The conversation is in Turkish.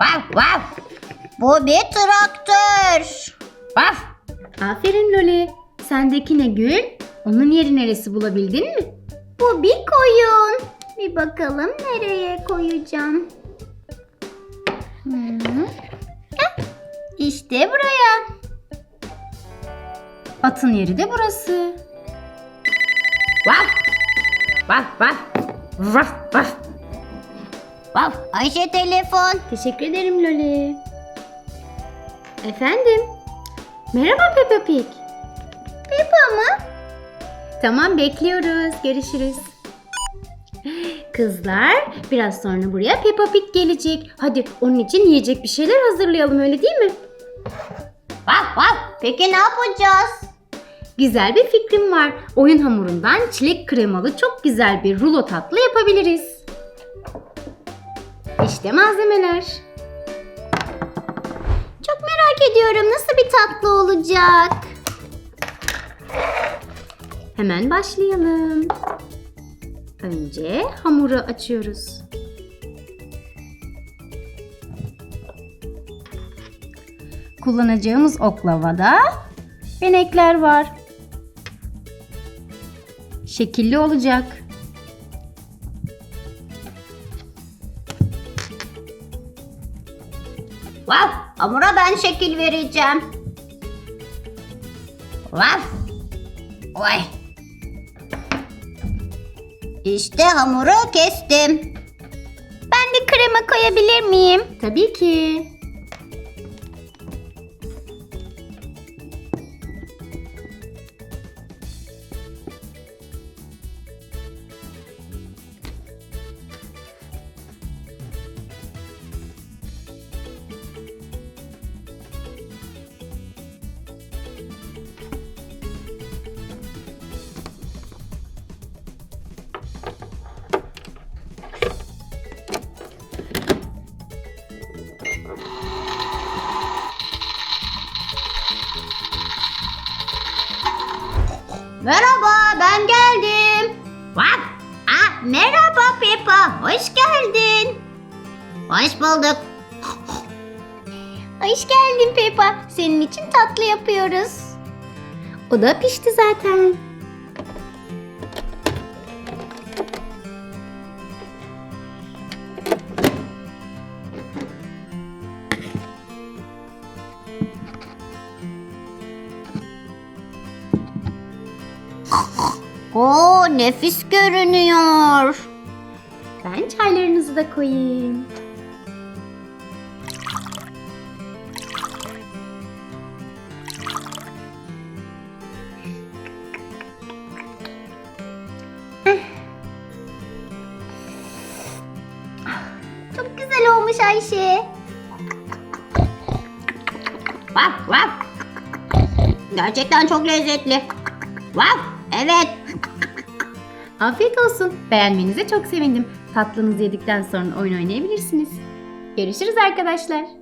Vav vav. Bu bir traktör. Vav. Aferin Loli. Sendeki ne Gül? Onun yeri neresi bulabildin mi? Bu bir koyun. Bir bakalım nereye koyacağım. Hı. Heh, İşte buraya. Atın yeri de burası. Vav. Vav vav. Vav vav. Vav. Ayşe telefon. Teşekkür ederim Loli. Efendim? Merhaba Peppa Pig. Peppa mı? Tamam bekliyoruz. Görüşürüz. Kızlar biraz sonra buraya Peppa Pig gelecek. Hadi onun için yiyecek bir şeyler hazırlayalım öyle değil mi? Vav vav. Peki ne yapacağız? Güzel bir fikrim var. Oyun hamurundan çilek kremalı çok güzel bir rulo tatlı yapabiliriz. İşte malzemeler. Çok merak ediyorum nasıl bir tatlı olacak. Hemen başlayalım. Önce hamuru açıyoruz. Kullanacağımız oklavada benekler var. Şekilli olacak. Vav. Hamura ben şekil vereceğim. Vav. Oy. İşte hamuru kestim. Ben de krema koyabilir miyim? Tabii ki. Merhaba ben geldim. Vav. Aa, merhaba Peppa. Hoş geldin. Hoş bulduk. Hoş geldin Peppa. Senin için tatlı yapıyoruz. O da pişti zaten. Oo nefis görünüyor. Ben çaylarınızı da koyayım. Çok güzel olmuş Ayşe. Vav vav. Gerçekten çok lezzetli. Vav. Evet. Afiyet olsun. Beğenmenize çok sevindim. Tatlınızı yedikten sonra oyun oynayabilirsiniz. Görüşürüz arkadaşlar.